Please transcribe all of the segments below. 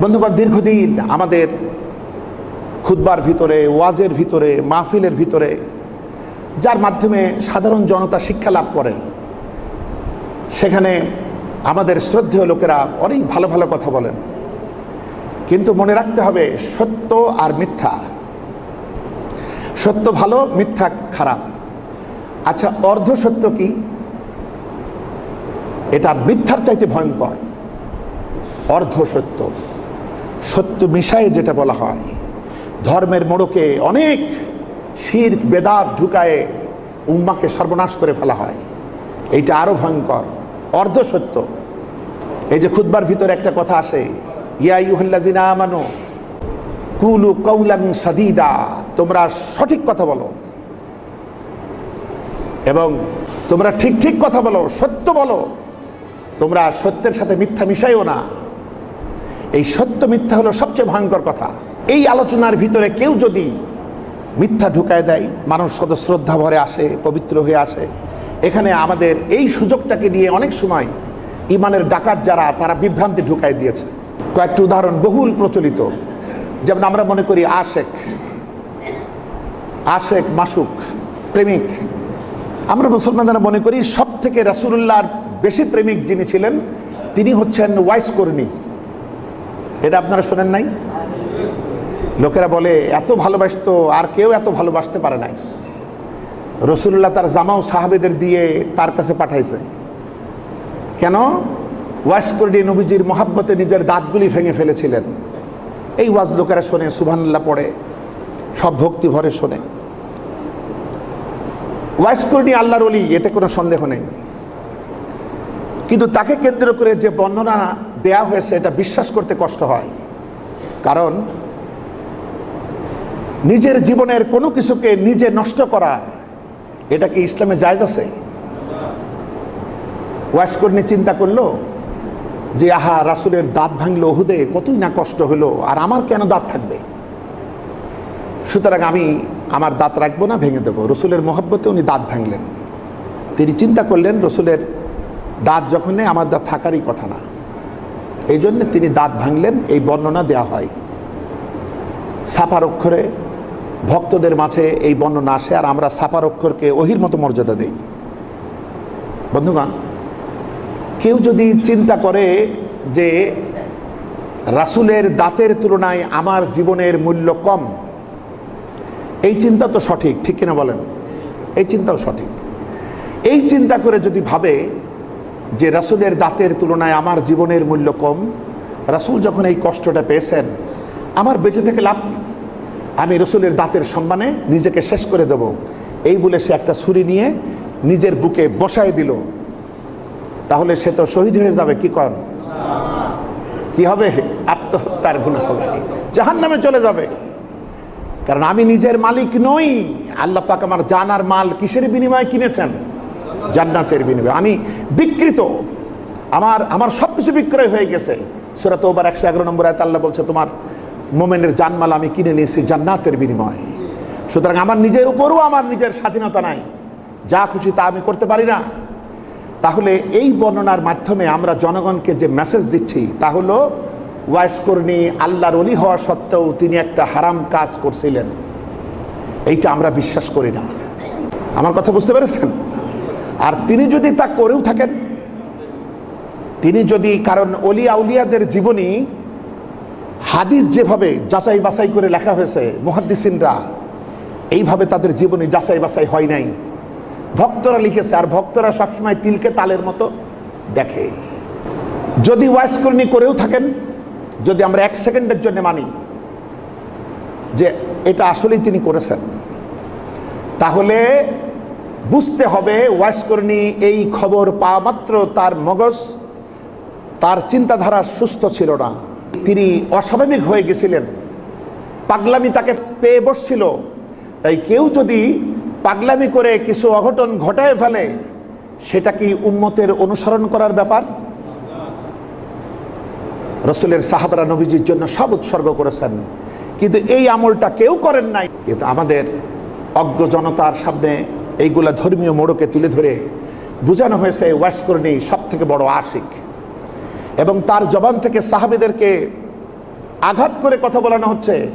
বন্ধুগণ, দীর্ঘদিন আমাদের খুদ্বার ভিতরে, ওয়াজের ভিতরে, মাহফিলের ভিতরে, যার মাধ্যমে সাধারণ জনতা শিক্ষা লাভ করে, সেখানে আমাদের শ্রদ্ধেয় লোকেরা অনেক ভালো ভালো কথা বলেন। কিন্তু মনে রাখতে হবে, সত্য আর মিথ্যা। সত্য ভালো, মিথ্যা খারাপ। আচ্ছা অর্ধ সত্য কি? এটা মিথ্যার চাইতে ভয়ঙ্কর। অর্ধ সত্য। সত্য মিশায়ে যেটা বলা হয়, ধর্মের মোড়কে অনেক শির বেদাত ঢুকায়ে উম্মাকে সর্বনাশ করে ফেলা হয়। এইটা আরও ভয়ঙ্কর, অর্ধ সত্য। এই যে খুদবার ভিতরে একটা কথা আসে, ইয়া আমানো, কুলু কৌলাং সাদিদা, তোমরা সঠিক কথা বলো। এবং তোমরা ঠিক ঠিক কথা বলো, সত্য বলো। তোমরা সত্যের সাথে মিথ্যা মিশাইও না। এই সত্য মিথ্যা হলো সবচেয়ে ভয়ঙ্কর কথা। এই আলোচনার ভিতরে কেউ যদি মিথ্যা ঢুকায় দেয় মানুষ কত শ্রদ্ধা ভরে আসে, পবিত্র হয়ে আসে, এখানে আমাদের এই সুযোগটাকে নিয়ে অনেক সময় ইমানের ডাকাত যারা, তারা বিভ্রান্তি ঢুকায় দিয়েছে। কয়েকটি উদাহরণ বহুল প্রচলিত। যেমন আমরা মনে করি আশেক আশেক মাসুক, প্রেমিক। আমরা মুসলমানরা মনে করি সব থেকে রাসুল্লাহর বেশি প্রেমিক যিনি ছিলেন, তিনি হচ্ছেন ওয়াইস কর্মী। এটা আপনারা শোনেন নাই? লোকেরা বলে, এত ভালোবাসতো, আর কেউ এত ভালোবাসতে পারে নাই। রসুল্লাহ তার জামাও সাহাবেদের দিয়ে তার কাছে পাঠাইছে। কেন? কর্মী নবীজির মহাব্বতে নিজের দাঁতগুলি ভেঙে ফেলেছিলেন। এই ওয়াজ লোকেরা শোনে, সুবহানাল্লাহ পড়ে, সব ভক্তি ভরে শোনে। ওয়াইসকর্ণী আল্লাহর অলি এতে কোনো সন্দেহ নেই। কিন্তু তাকে কেন্দ্র করে যে বর্ণনা দেয়া হয়েছে, এটা বিশ্বাস করতে কষ্ট হয়। কারণ নিজের জীবনের কোনো কিছুকে নিজে নষ্ট করা, এটা কি ইসলামে জায়জ আছে? ওয়াইসকর্ণী চিন্তা করল যে, আহা, রাসুলের দাঁত ভাঙলো ওহুদে কতই না কষ্ট হলো, আর আমার কেন দাঁত থাকবে? সুতরাং আমি আমার দাঁত রাখব না, ভেঙে দেবো। রসুলের মহব্বতে উনি দাঁত ভাঙলেন। তিনি চিন্তা করলেন, রসুলের দাঁত যখন নেই, আমার দাঁত থাকারই কথা না। এই জন্য তিনি দাঁত ভাঙলেন, এই বর্ণনা দেওয়া হয়। সাপার অক্ষরে ভক্তদের মাঝে এই বর্ণনা আসে, আর আমরা সাপার অক্ষরকে ওহির মতো মর্যাদা দেই। বন্ধুগণ, কেউ যদি চিন্তা করে যে রাসুলের দাঁতের তুলনায় আমার জীবনের মূল্য কম, এই চিন্তা তো সঠিক, ঠিক কিনা বলেন? এই চিন্তাও সঠিক। এই চিন্তা করে যদি ভাবে যে রাসুলের দাঁতের তুলনায় আমার জীবনের মূল্য কম, রাসুল যখন এই কষ্টটা পেয়েছেন, আমার বেঁচে থেকে লাভ কি? আমি রসুলের দাঁতের সম্মানে নিজেকে শেষ করে দেব। এই বলে সে একটা ছুরি নিয়ে নিজের বুকে বসায় দিল। তাহলে সে তো শহীদ হয়ে যাবে, কি কর কি হবে? আত্মহত্যার গুণ হবে। জাহান নামে চলে যাবে। কারণ আমি নিজের মালিক নই। আল্লাহ পাক আমার জানার মাল কিসের বিনিময়ে কিনেছেন? জান্নাতের বিনিময়ে। আমি বিকৃত। আমার আমার সব কিছু বিক্রয় হয়ে গেছে। সেটা তো ওবার একশো এগারো নম্বর আয়ত আল্লাহ বলছে, তোমার মোমেনের জানমাল আমি কিনে নিয়েছি জান্নাতের বিনিময়ে। সুতরাং আমার নিজের উপরও আমার নিজের স্বাধীনতা নাই। যা খুশি তা আমি করতে পারি না। তাহলে এই বর্ণনার মাধ্যমে আমরা জনগণকে যে মেসেজ দিচ্ছি, তা হলো ওয়াইসকর্ণী আল্লাহর অলি হওয়া সত্ত্বেও তিনি একটা হারাম কাজ করছিলেন। এইটা আমরা বিশ্বাস করি না। আমার কথা বুঝতে পেরেছেন? আর তিনি যদি তা করেও থাকেন, তিনি যদি, কারণ অলি আউলিয়াদের জীবনী হাদিস যেভাবে যাচাই বাছাই করে লেখা হয়েছে, মুহাদ্দিসিনরা এইভাবে তাদের জীবনী যাচাই বাছাই হয় নাই। ভক্তরা লিখেছে, আর ভক্তরা সবসময় তিলকে তালের মতো দেখে। যদি ওয়াইসকর্ণী করেও থাকেন, যদি আমরা এক সেকেন্ডের জন্য মানি যে এটা আসলেই তিনি করেছেন, তাহলে বুঝতে হবে ওয়াইসকর্ণী এই খবর পাওয়া মাত্র তার মগজ। তার চিন্তাধারা সুস্থ ছিল না। তিনি অস্বাভাবিক হয়ে গেছিলেন। পাগলামি তাকে পেয়ে বসছিল। তাই কেউ যদি পাগলামি করে কিছু অঘটন ঘটায় ফেলে, সেটা কি উম্মতের অনুসরণ করার ব্যাপার? রসুলের সাহাবারা নবীজির জন্য সব উৎসর্গ করেছেন। কিন্তু এই আমলটা কেউ করেন নাই। কিন্তু আমাদের অজ্ঞ জনতার সামনে এইগুলা ধর্মীয় মোড়কে তুলে ধরে বোঝানো হয়েছে ওয়াসকর্ণী সব থেকে বড় আশিক। এবং তার জবান থেকে সাহাবিদেরকে আঘাত করে কথা বলানো হচ্ছে।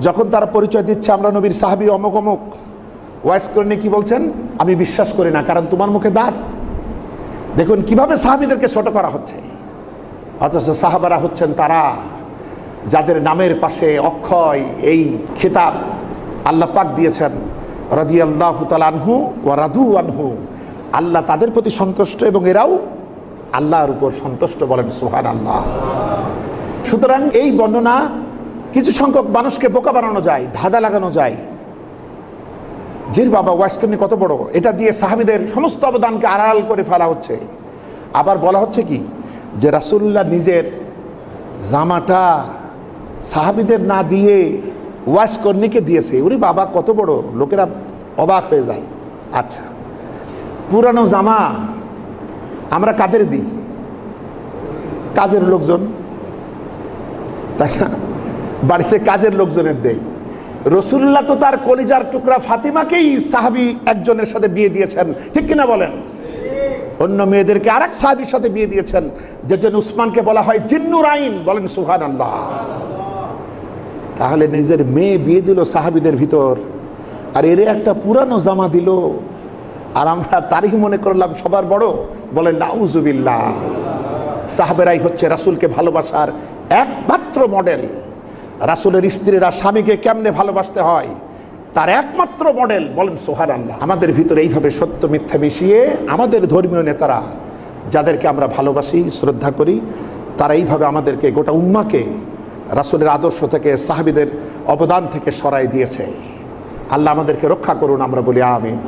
যখন তারা পরিচয় দিচ্ছে, আমরা নবীর সাহাবি অমুক অমুক। ওয়াইস করে কি বলছেন? আমি বিশ্বাস করি না, কারণ তোমার মুখে দাঁত। দেখুন, কীভাবে সাহাবিদেরকে ছোট করা হচ্ছে। অথচ সাহাবারা হচ্ছেন তারা যাদের নামের পাশে অক্ষয়, এই খেতাব আল্লাহ পাক দিয়েছেন। রাদি আল্লাহ আনহু ও রাধু আনহু। আল্লাহ তাদের প্রতি সন্তুষ্ট এবং এরাও আল্লাহর উপর সন্তুষ্ট বলেন সুহান আল্লাহ সুতরাং এই বর্ণনা কিছু সংখ্যক মানুষকে বোকা বানানো যায়, ধাঁধা লাগানো যায়। জির বাবা ওয়াইসকর্ণী কত বড়? এটা দিয়ে সাহাবিদের সমস্ত অবদানকে আড়াল করে ফেলা হচ্ছে। আবার বলা হচ্ছে কি? যে রাসুল্লাহ নিজের জামাটা সাহাবিদের না দিয়ে ওয়াইসকর্ণীকে দিয়েছে। উনি বাবা কত বড়? লোকেরা অবাক হয়ে যায়। আচ্ছা পুরানো জামা আমরা কাদের দিই? কাজের লোকজন। তাই না? বাড়িতে কাজের লোকজনের দেই। রসুল্লাহ তো তার কলিজার টুকরা ফাতিমাকেই সাহাবি একজনের সাথে বিয়ে দিয়েছেন। ঠিক কিনা বলেন? অন্য মেয়েদেরকে আরেক সাহাবির সাথে বিয়ে দিয়েছেন, যে জন্য উসমানকে বলা হয় জিন্নুর আইন। বলেন সুহান আল্লাহ তাহলে নিজের মেয়ে বিয়ে দিল সাহাবিদের ভিতর। আর এর একটা পুরানো জামা দিল। আর আমরা তারই মনে করলাম সবার বড়। বলেন নাউজুবিল্লাহ। সাহাবেরাই হচ্ছে রাসূলকে ভালোবাসার একমাত্র মডেল। রাসূলের স্ত্রীরা স্বামীকে কেমনে ভালোবাসতে হয়? তার একমাত্র মডেল। বলেন সোহার আল্লাহ আমাদের ভিতরে এইভাবে সত্য মিথ্যা মিশিয়ে আমাদের ধর্মীয় নেতারা যাদেরকে আমরা ভালোবাসি, শ্রদ্ধা করি, তারা এইভাবে আমাদেরকে গোটা উম্মাকে রাসূলের আদর্শ থেকে, সাহাবিদের অবদান থেকে সরাই দিয়েছে। আল্লাহ আমাদেরকে রক্ষা করুন, আমরা বলি আমিন।